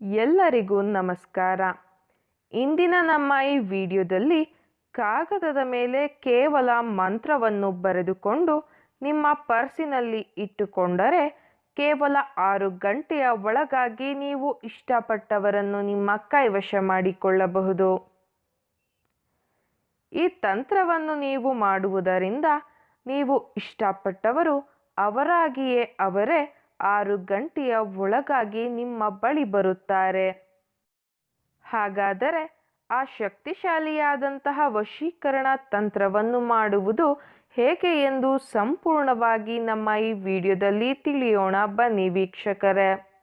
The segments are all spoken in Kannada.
ಎಲ್ಲರಿಗೂ ನಮಸ್ಕಾರ. ಇಂದಿನ ನಮ್ಮ ಈ ವಿಡಿಯೋದಲ್ಲಿ ಕಾಗದದ ಮೇಲೆ ಕೇವಲ ಮಂತ್ರವನ್ನು ಬರೆದುಕೊಂಡು ನಿಮ್ಮ ಪರ್ಸಿನಲ್ಲಿ ಇಟ್ಟುಕೊಂಡರೆ ಕೇವಲ ಆರು ಗಂಟೆಯ ಒಳಗಾಗಿ ನೀವು ಇಷ್ಟಪಟ್ಟವರನ್ನು ನಿಮ್ಮ ಕೈವಶ ಮಾಡಿಕೊಳ್ಳಬಹುದು. ಈ ತಂತ್ರವನ್ನು ನೀವು ಮಾಡುವುದರಿಂದ ನೀವು ಇಷ್ಟಪಟ್ಟವರು ಅವರಾಗಿಯೇ ಅವರೇ ಆರು ಗಂಟೆಯ ಒಳಗಾಗಿ ನಿಮ್ಮ ಬಳಿ ಬರುತ್ತಾರೆ. ಹಾಗಾದರೆ ಆ ಶಕ್ತಿಶಾಲಿಯಾದಂತಹ ವಶೀಕರಣ ತಂತ್ರವನ್ನು ಮಾಡುವುದು ಹೇಗೆ ಎಂದು ಸಂಪೂರ್ಣವಾಗಿ ನಮ್ಮ ಈ ವಿಡಿಯೋದಲ್ಲಿ ತಿಳಿಯೋಣ ಬನ್ನಿ ವೀಕ್ಷಕರೇ.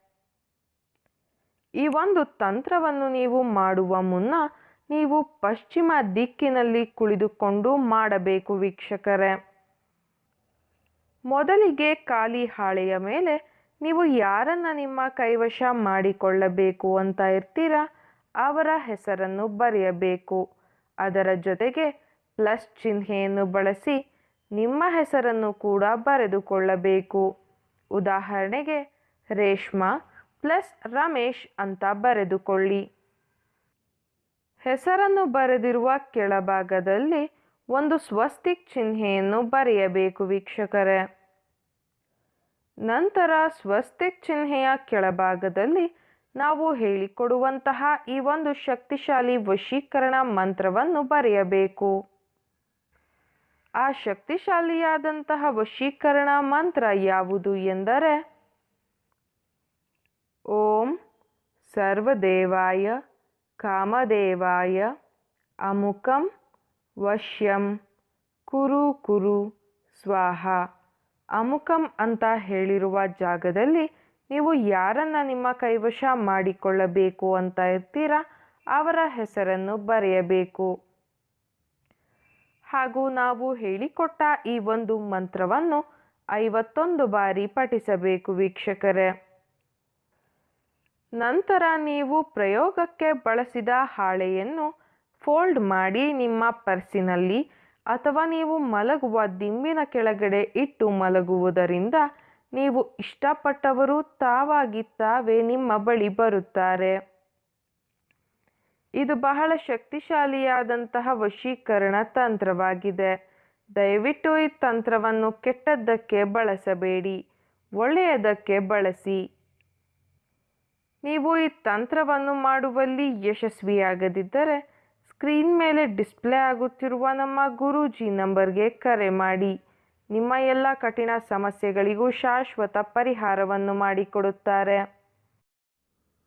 ಈ ಒಂದು ತಂತ್ರವನ್ನು ನೀವು ಮಾಡುವ ಮುನ್ನ ನೀವು ಪಶ್ಚಿಮ ದಿಕ್ಕಿನಲ್ಲಿ ಕುಳಿತುಕೊಂಡು ಮಾಡಬೇಕು ವೀಕ್ಷಕರೇ. ಮೊದಲಿಗೆ ಖಾಲಿ ಹಾಳೆಯ ಮೇಲೆ ನೀವು ಯಾರನ್ನ ನಿಮ್ಮ ಕೈವಶ ಮಾಡಿಕೊಳ್ಳಬೇಕು ಅಂತ ಇರ್ತೀರಾ? ಅವರ ಹೆಸರನ್ನು ಬರೆಯಬೇಕು. ಅದರ ಜೊತೆಗೆ ಪ್ಲಸ್ ಚಿಹ್ನೆಯನ್ನು ಬಳಸಿ ನಿಮ್ಮ ಹೆಸರನ್ನು ಕೂಡ ಬರೆದುಕೊಳ್ಳಬೇಕು. ಉದಾಹರಣೆಗೆ ರೇಷ್ಮಾ ಪ್ಲಸ್ ರಮೇಶ್ ಅಂತ ಬರೆದುಕೊಳ್ಳಿ. ಹೆಸರನ್ನು ಬರೆದಿರುವ ಕೆಳಭಾಗದಲ್ಲಿ ಒಂದು ಸ್ವಸ್ತಿಕ್ ಚಿಹ್ನೆಯನ್ನು ಬರೆಯಬೇಕು ವೀಕ್ಷಕರೇ. ನಂತರ ಸ್ವಸ್ತಿಕ್ ಚಿಹ್ನೆಯ ಕೆಳಭಾಗದಲ್ಲಿ ನಾವು ಹೇಳಿಕೊಡುವಂತಹ ಈ ಒಂದು ಶಕ್ತಿಶಾಲಿ ವಶೀಕರಣ ಮಂತ್ರವನ್ನು ಬರೆಯಬೇಕು. ಆ ಶಕ್ತಿಶಾಲಿಯಾದಂತಹ ವಶೀಕರಣ ಮಂತ್ರ ಯಾವುದು ಎಂದರೆ, ಓಂ ಸರ್ವದೇವಾಯ ಕಾಮದೇವಾಯ ಅಮುಕಂ ವಶ್ಯಂ. ಕುರು ಕುರು. ಸ್ವಾಹ. ಅಮುಕಂ ಅಂತ ಹೇಳಿರುವ ಜಾಗದಲ್ಲಿ ನೀವು ಯಾರನ್ನ ನಿಮ್ಮ ಕೈವಶ ಮಾಡಿಕೊಳ್ಳಬೇಕು ಅಂತ ಇರ್ತೀರಾ, ಅವರ ಹೆಸರನ್ನು ಬರೆಯಬೇಕು. ಹಾಗೂ ನಾವು ಹೇಳಿಕೊಟ್ಟ ಈ ಒಂದು ಮಂತ್ರವನ್ನು ಐವತ್ತೊಂದು ಬಾರಿ ಪಠಿಸಬೇಕು ವೀಕ್ಷಕರೇ. ನಂತರ ನೀವು ಪ್ರಯೋಗಕ್ಕೆ ಬಳಸಿದ ಹಾಳೆಯನ್ನು ಫೋಲ್ಡ್ ಮಾಡಿ ನಿಮ್ಮ ಪರ್ಸಿನಲ್ಲಿ ಅಥವಾ ನೀವು ಮಲಗುವ ದಿಂಬಿನ ಕೆಳಗಡೆ ಇಟ್ಟು ಮಲಗುವುದರಿಂದ ನೀವು ಇಷ್ಟಪಟ್ಟವರು ತಾವಾಗಿ ತಾವೇ ನಿಮ್ಮ ಬಳಿ ಬರುತ್ತಾರೆ. ಇದು ಬಹಳ ಶಕ್ತಿಶಾಲಿಯಾದಂತಹ ವಶೀಕರಣ ತಂತ್ರವಾಗಿದೆ. ದಯವಿಟ್ಟು ಈ ತಂತ್ರವನ್ನು ಕೆಟ್ಟದ್ದಕ್ಕೆ ಬಳಸಬೇಡಿ, ಒಳ್ಳೆಯದಕ್ಕೆ ಬಳಸಿ. ನೀವು ಈ ತಂತ್ರವನ್ನು ಮಾಡುವಲ್ಲಿ ಯಶಸ್ವಿಯಾಗದಿದ್ದರೆ ಸ್ಕ್ರೀನ್ ಮೇಲೆ ಡಿಸ್ಪ್ಲೇ ಆಗುತ್ತಿರುವ ನಮ್ಮ ಗುರೂಜಿ ನಂಬರ್ಗೆ ಕರೆ ಮಾಡಿ. ನಿಮ್ಮ ಎಲ್ಲ ಕಠಿಣ ಸಮಸ್ಯೆಗಳಿಗೂ ಶಾಶ್ವತ ಪರಿಹಾರವನ್ನು ಮಾಡಿಕೊಡುತ್ತಾರೆ.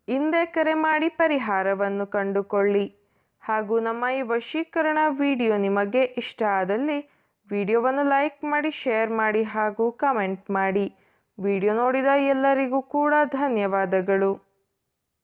ಹಿಂದೆ ಕರೆ ಮಾಡಿ ಪರಿಹಾರವನ್ನು ಕಂಡುಕೊಳ್ಳಿ. ಹಾಗೂ ನಮ್ಮ ಈ ವಶೀಕರಣ ವಿಡಿಯೋ ನಿಮಗೆ ಇಷ್ಟ ಆದಲ್ಲಿ ವಿಡಿಯೋವನ್ನು ಲೈಕ್ ಮಾಡಿ, ಶೇರ್ ಮಾಡಿ ಹಾಗೂ ಕಮೆಂಟ್ ಮಾಡಿ. ವಿಡಿಯೋ ನೋಡಿದ ಎಲ್ಲರಿಗೂ ಕೂಡ ಧನ್ಯವಾದಗಳು.